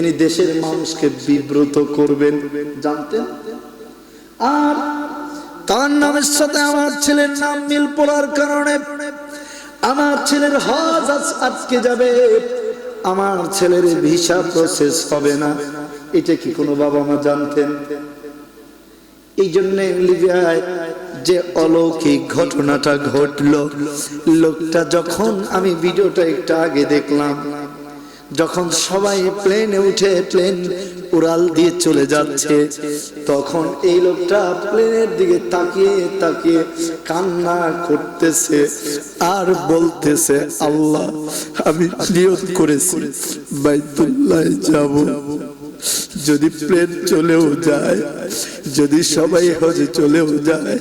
তিনি দেশের মানুষকে বিব্রত করবেন। জানতেন? আর তার নামের সাথে আমার ছেলের নাম মিল পড়ার কারণে আমার ছেলের হজ আজ- আজকে যাবে। আমার ছেলের ভিসা প্রসেস হবে না। এটা কি কোনো বাবা মা জানতেন? এই জন্য লিবিয়ায় যে অলৌকিক ঘটনাটা ঘটলো, লোকটা যখন আমি ভিডিওটা একটু আগে দেখলাম যখন সবাই প্লেনে উঠে প্লেন উড়াল দিয়ে চলে যাচ্ছে, তখন এই লোকটা প্লেনের দিকে তাকিয়ে তাকিয়ে কান্না করতেছে আর বলতেছে, আল্লাহ, আমি নিয়ত করেছি, বাইতুল্লাহ যাব। যদি প্লেন চলেও যায়, যদি সবাই হজে চলেও যায়,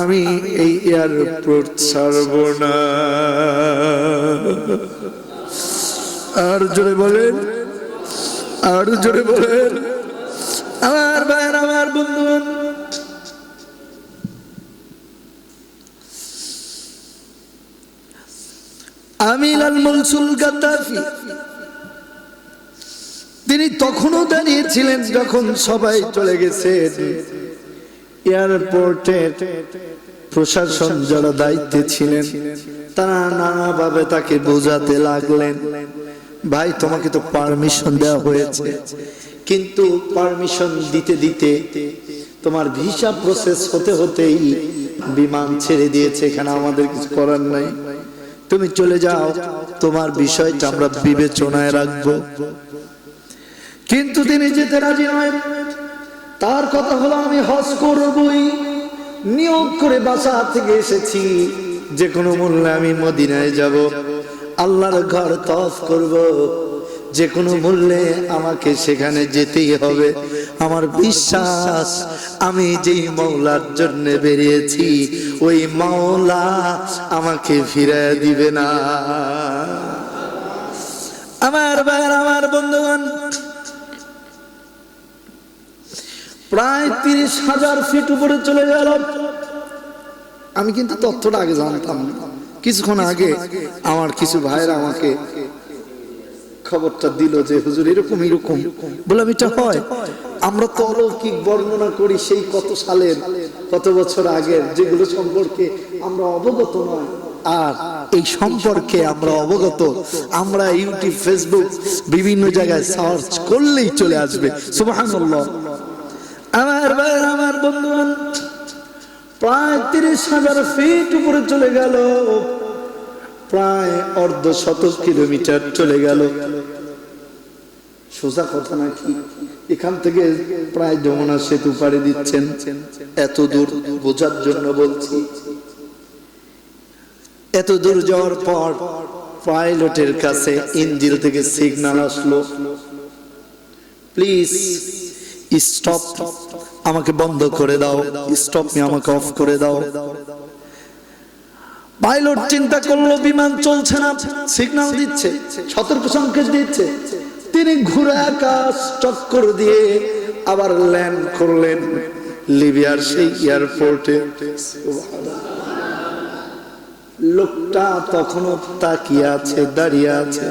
আমি এই এয়ারপোর্ট ছাড়ব না। আর জোরে বলেন, আর জোরে বলেন। আমার ভাইয়ের, আমার বন্ধুগণ আমিল আল মনসুল গাদ্দাফি। তিনি তখনও দাঁড়িয়েছিলেন যখন সবাই চলে গেছে এয়ারপোর্টে প্রশাসন যারা দায়িত্বে ছিলেন, তারা নানাভাবে তাকে বোঝাতে লাগলেন। ভাই, তোমাকে তো পারমিশন দেওয়া হয়েছে। কিন্তু পারমিশন দিতে দিতে তোমার ভিসা প্রসেস হতে হতেই বিমান ছেড়ে দিয়েছে, এখানে আমাদের কিছু করার নাই। তুমি চলে যাও, তোমার বিষয়টা আমরা বিবেচনায় রাখব। কিন্তু তিনি যেতে রাজি নয়। তার কথা হলো, আমি হজ করবই। নিয়োগ করে বাসা থেকে এসেছি, যে কোনো মূল্যে আমি মদিনায় যাব। আল্লাহর ঘর তফ করব। যে কোনো মূল্যে আমাকে সেখানে যেতেই হবে। আমার বিশ্বাস, আমি যেই মৌলার জন্য বেরিয়েছি, ওই মাওলা আমাকে ফিরায় দিবে না। আমার ভাইয়ের, আমার বন্ধুগণ, প্রায় তিরিশ হাজার ফিট উপরে চলে গেল। আমি কিন্তু তথ্যটা আগে জানতাম। না। কিছুক্ষণ আগে আমার কিছু ভাইরা আমাকে খবরটা দিল যে হুজুর এরকম এরকম। বললাম এটা হয়। আমরা তো অলৌকিক বর্ণনা করি সেই কত সালের কত বছর আগের যেগুলো সম্পর্কে আমরা অবগত নয় আর এই সম্পর্কে আমরা অবগত আমরা ইউটিউব ফেসবুক বিভিন্ন জায়গায় সার্চ করলেই চলে আসবে। সুবহানাল্লাহ। আমার ভাই আমার বন্ধুগণ প্রায় তিরিশ হাজার ফিট উপরে চলে গেল। প্রায় অর্ধ শত কিলোমিটার চলে গেল। সোজা কথা নাকি? এখান থেকে প্রায় যমুনা সেতু পাড়ি দিচ্ছেন। এত দূর বোঝার জন্য বলছি। এত দূর যাওয়ার পর পাইলটের কাছে ইঞ্জিল থেকে সিগন্যাল আসলো। Please, stop. আমাকে বন্ধ করে দাও। স্টপ আমাকে অফ করে দাও। পাইলট চিন্তা করল, বিমান চলছে না সিগন্যাল দিচ্ছে, সতর্ক সংকেত দিচ্ছে। তিনি ঘুরে আকাশ চক্কর দিয়ে আবার ল্যান্ড করলেন লিবিয়ার সেই এয়ারপোর্টে লোকটা তখনও তাকিয়ে আছে, দাঁড়িয়ে আছে।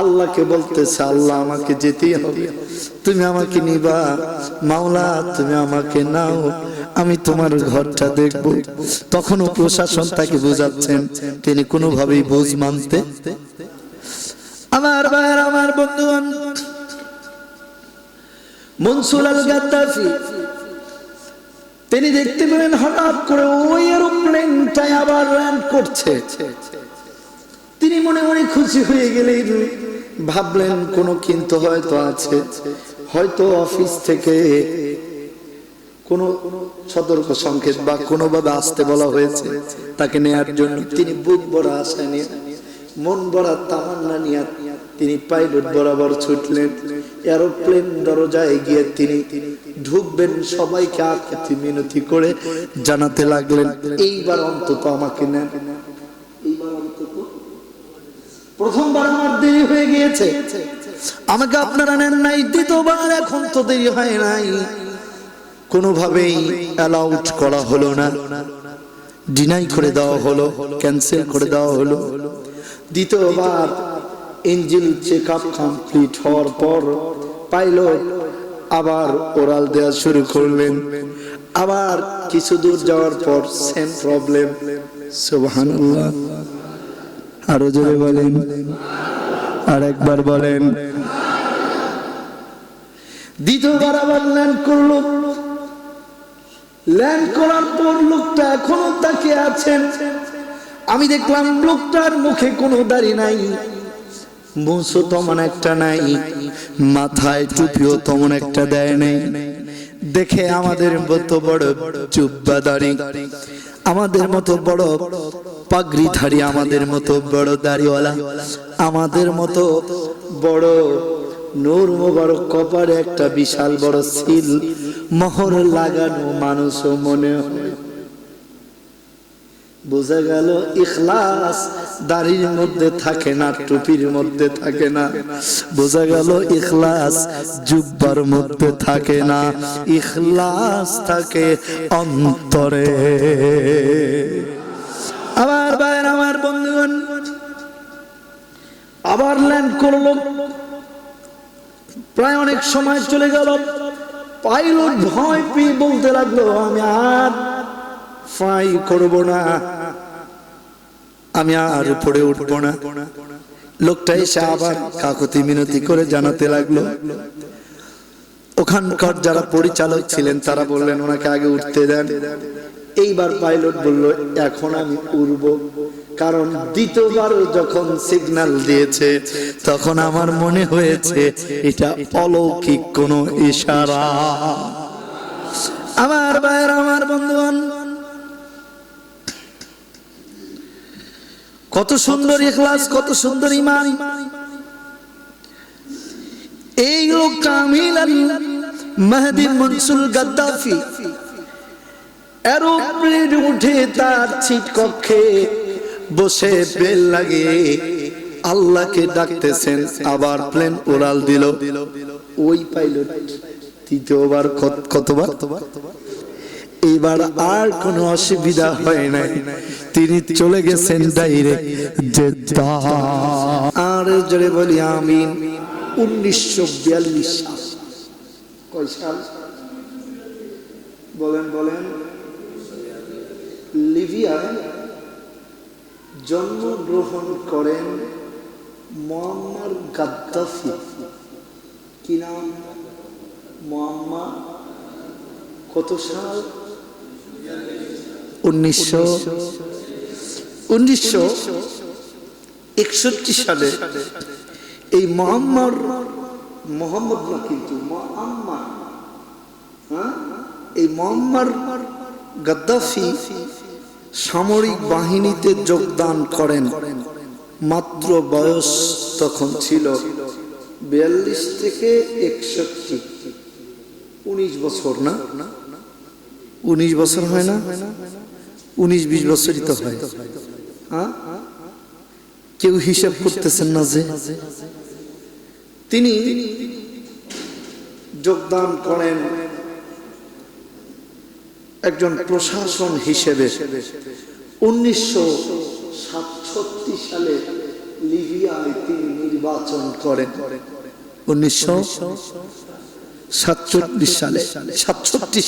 আল্লাহকে বলতেছে, আল্লাহ, আমাকে যেতেই হবে। তুমি আমাকে নিবা। মাওলা, তুমি আমাকে নাও। আমি তোমার ঘরটা দেখব। তখনও প্রশাসন তাকে বোঝাচ্ছেন, তিনি কোনোভাবেই বুঝ মানতে আমার ভাইয়ের, আমার গাদ্দাফি, তিনি দেখতে পেলেন হঠাৎ করে ওই এরোপ্লেনটাই আবার ল্যান্ড করছে। তিনি মনে মনে খুশি হয়ে গেলেন, ভাবলেন কোনো কিন্তু হয়তো আছে, হয়তো অফিস থেকে কোনো সতর্ক সংকেত বা কোনোভাবে আসতে বলা হয়েছে। তাকে নেয়ার জন্য তিনি বুক বড় আশা নিয়ে, মন বড়া তামান্না নিয়ে তিনি পাইলট বরাবর ছুটলেন। এরোপ্লেন দরজায় গিয়ে তিনি ঢুকবেন সবাইকে আকুতি মিনতি করে জানাতে লাগলেন, এইবার অন্তত আমাকে নেন। প্রথমবার আমার দেরি হয়ে গিয়েছে। আমাকে আপনারা নেন নাই, দ্বিতীয়বার এখন তো দেরি হয় নাই। কোনোভাবেই অ্যালাউড করা হলো না। ডিনাই করে দেওয়া হলো ক্যান্সেল করে দেওয়া হলো। দ্বিতীয়বার ইঞ্জিন চেক আপ কমপ্লিট হওয়ার পর পাইলট আবার ওরাল দেওয়া শুরু করলেন। আবার কিছু দূর যাওয়ার পর সেম প্রবলেম সুবহানাল্লাহ। আরও জোরে বলেন। আর একবার বলেন। দ্বিতীয়বার আবার ল্যান্ড করল। ল্যান্ড করার পর লোকটা এখনও তাকে আছেন। আমি দেখলাম লোকটার মুখে কোনো দাড়ি নাই। মুসো তেমন একটা নাই। মাথায় টুপিও তেমন একটা দেয় নাই। দেখে আমাদের মতো বড় চুব্বা দাড়ি আমাদের মতো বড় পাগড়িধারী, আমাদের মতো বড় দাড়িওয়ালা, আমাদের মতো বড় নূর মোবারক কপারে একটা বিশাল বড় সিল মোহর লাগানো মানুষও মনে বোঝা গেল, ইখলাস দাড়ির মধ্যে থাকে না, টুপির মধ্যে থাকে না। বোঝা গেল, ইখলাস জুব্বার মধ্যে থাকে না। ইখলাস থাকে অন্তরে। আবার বাইর আমার বন্ধুগণ, আবার ল্যান্ড করল। প্রায় অনেক সময় চলে গেল। পাইলট ভয় পেয়ে বলতে লাগল, আমি আর ফাই করব না। আমি আর উপরে উঠবো না। লোকটা এসে আবার কাকতি মিনতি করে জানাতে লাগল। ওখানকার যারা পরিচালক ছিলেন, তারা বললেন, ওনাকে আগে উঠতে দেন। এইবার পাইলট বলল, এখন আমি উড়ব। কারণ দ্বিতীয়বার যখন সিগন্যাল দিয়েছে, তখন আমার মনে হয়েছে এটা অলৌকিক কোন ইশারা। আমার ভাইয়ের, আমার বন্ধুগণ, কত সুন্দর ইখলাস, কত সুন্দর ইমান এই লোক কামিল মেহেদি মনসুল গাদ্দাফি। এরোপ্লেন উঠে তার ছিট কক্ষে বসে বেল লাগিয়ে আল্লাহকে ডাকতেছেন, আবার প্লেন উড়াল দিল। ওই পাইলট তৃতীয়বার কতবার? এইবার আর কোনো অসুবিধা হয় নাই। তিনি চলে গেছেন ডাইরেক্ট আর জোরে বলি আমিন। উনিশশো বিয়াল্লিশ সাল। বলেন বলেন। লিবিয়ায় জন্মগ্রহণ করেন মোহাম্মদ গাদ্দাফি। কি নাম? মোহাম্মদ কত সাল? উনিশশো উনিশশো একষট্টি সালে। এই মোহাম্মদ মোহাম্মদ না কিন্তু মোহাম্মদ হ্যাঁ? এই মোহাম্মদ গাদ্দাফি সামরিক বাহিনীতে যোগদান করেন। মাত্র বয়স তখন ছিল বিয়াল্লিশ থেকে একষট্টি। উনিশ বছর না? উনিশ বছর হয় না? উনিশ বিশ বছরই তো হয়? কেউ হিসাব করতেছেন না যে? তিনি যোগদান করেন একজন প্রশাসন হিসেবে উনিশশো সাতষট্টি সালে লিবিয়ায় তিনি নির্বাচন করেন। উনিশশো সাতচল্লিশ সালে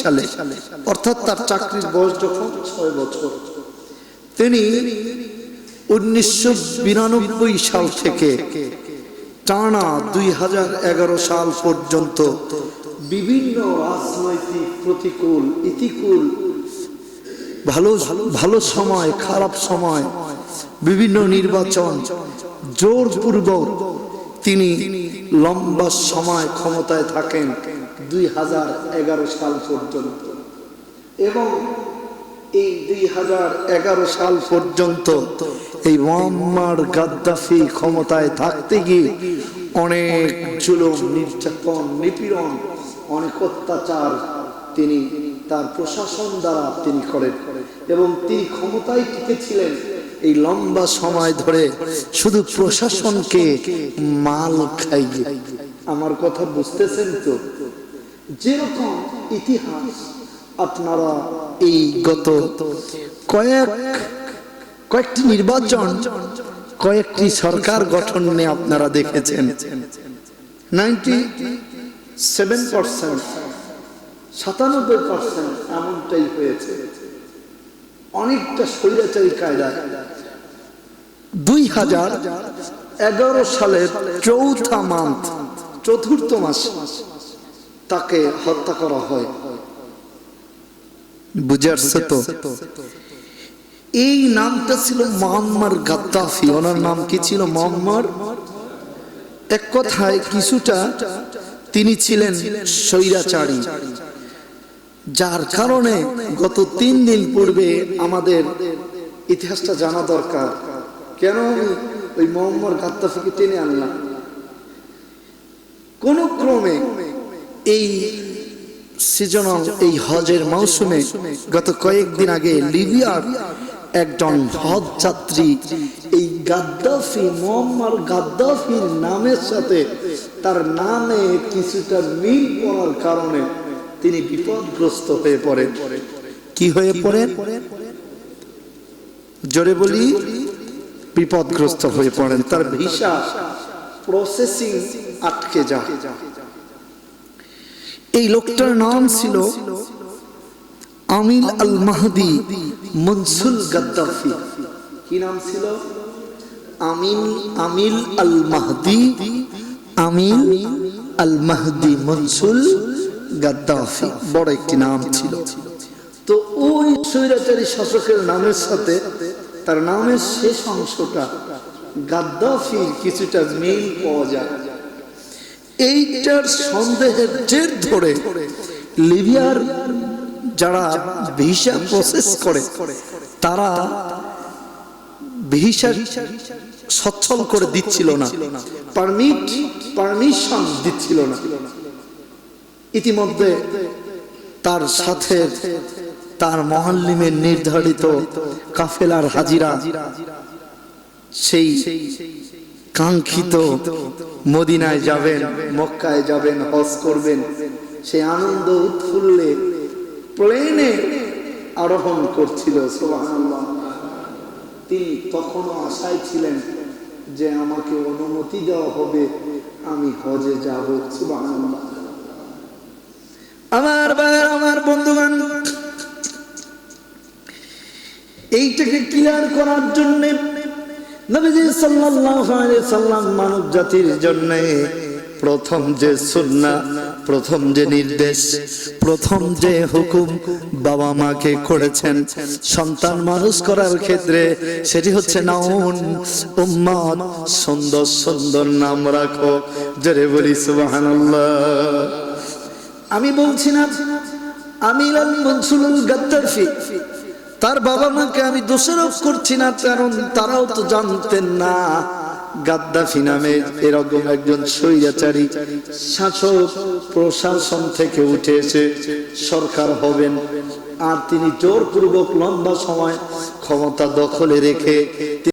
সালে, অর্থাৎ তার চাকরির ছয় বছর, তিনি উনিশশো বিরানব্বই সাল থেকে টানা দুই হাজার এগারো সাল পর্যন্ত বিভিন্ন রাজনৈতিক প্রতিকূল, ইতিকুল, ভালো ভালো সময়, খারাপ সময়, বিভিন্ন নির্বাচন, জোরপূর্বক তিনি লম্বা সময় ক্ষমতায় থাকেন দুই হাজার এগারো সাল পর্যন্ত। এবং এই দুই হাজার এগারো সাল পর্যন্ত এই মোহাম্মদ গাদ্দাফি ক্ষমতায় থাকতে গিয়ে অনেক জুলুম, নির্যাতন, নিপীড়ন অনেক অত্যাচার তিনি তার প্রশাসন দ্বারা তিনি করেন এবং তিনি ক্ষমতায় টিকেছিলেন। এই লম্বা সময় ধরে শুধু প্রশাসনকে মাল খাইয়ে। আমার কথা বুঝতেছেন তো? যেরকম ইতিহাস আপনারা এই গত কয়েক, কয়েকটি নির্বাচন, কয়েকটি সরকার গঠন নিয়ে আপনারা দেখেছেন। নাইনটি সেভেন পার্সেন্ট সাতানব্বই পার্সেন্ট এমনটাই হয়েছে। অনেকটা স্বৈরাচারী কায়দায় দুই হাজার এগারো সালের চৌথা মান্থ চতুর্থ মাস, তাকে হত্যা করা হয়। বুঝে আসছে তো এই নামটা ছিল মোহাম্মদ গাদ্দাফি। ওনার নাম কি ছিল? মোহাম্মদ এক কথায় কিছুটা তিনি ছিলেন স্বৈরাচারী, যার কারণে গত তিন দিন পূর্বে আমাদের ইতিহাসটা জানা দরকার। কেন আমি ওই মোহাম্মদ গাদ্দাফিকে টেনে আনলাম? কোন ক্রমে এই সিজনাল, এই হজের মৌসুমে গত কয়েকদিন আগে লিবিয়ার একজন হজ যাত্রী এই গাদ্দাফি মোহাম্মদ গাদ্দাফির নামের সাথে তার নামে কিছুটা মিল পড়ার কারণে তিনি বিপদগ্রস্ত হয়ে পড়েন। কি হয়ে পড়েন? জোরে বলি বিপদগ্রস্ত হয়ে পড়েন। তার ভিসা প্রসেসিং আটকে যায়। এই লোকটার নাম ছিল Amil al Mahdi Mansul Gaddafi. কি নাম ছিল? Amil Amil al Mahdi Amil al Mahdi Mansul Gaddafi. বড় একটি নাম ছিল। তো ওই স্বৈরাচারী শাসকের নামের সাথে তার নামের শেষ অংশটা গাদ্দাফির কিছুটা মিল পাওয়া যায়। এইটার সন্দেহের জের ধরে লিবিয়ার যারা ভিসা প্রসেস করে, তারা ভিসা সচ্ছল করে দিচ্ছিল না পারমিট পারমিশন দিচ্ছিল না। ইতিমধ্যে তার সাথে তার মহাল্লিমের নির্ধারিত কাফেলার হাজিরা, সেই কাঙ্ক্ষিত মদিনায় যাবেন, মক্কায় যাবেন, হজ করবেন। সেই আনন্দ উৎফুল্লে প্লেনে আরোহণ করছিল তিনি তখনও আশায় ছিলেন যে আমাকে অনুমতি দেওয়া হবে, আমি হজে যাব আমার ভাইয়ের, আমার বন্ধুগণ, এইটাকে ক্লিয়ার করার জন্য নবীজি সাল্লাল্লাহু আলাইহি সাল্লাম মানব জাতির জন্য প্রথম যে সুন্নাহ প্রথম যে নির্দেশ, প্রথম যে হুকুম বাবা মাকে করেছেন, সন্তান মানুষ করার ক্ষেত্রে সেটি হচ্ছে নাউন। উম্মত সুন্দর সুন্দর নাম রাখো, জোরে বলি সুবহানাল্লাহ। আমি বলছি না আমির আল মনসুরুল গাদ্দাফি তার বাবা মাকে আমি দোষারোপ করছি না, কারণ তারাও তো জানতেন না। গাদ্দাফি নামে এরকম একজন স্বৈরাচারী শাসক প্রশাসন থেকে উঠে এসে সরকার হবেন। আর তিনি জোরপূর্বক লম্বা সময় ক্ষমতা দখলে রেখে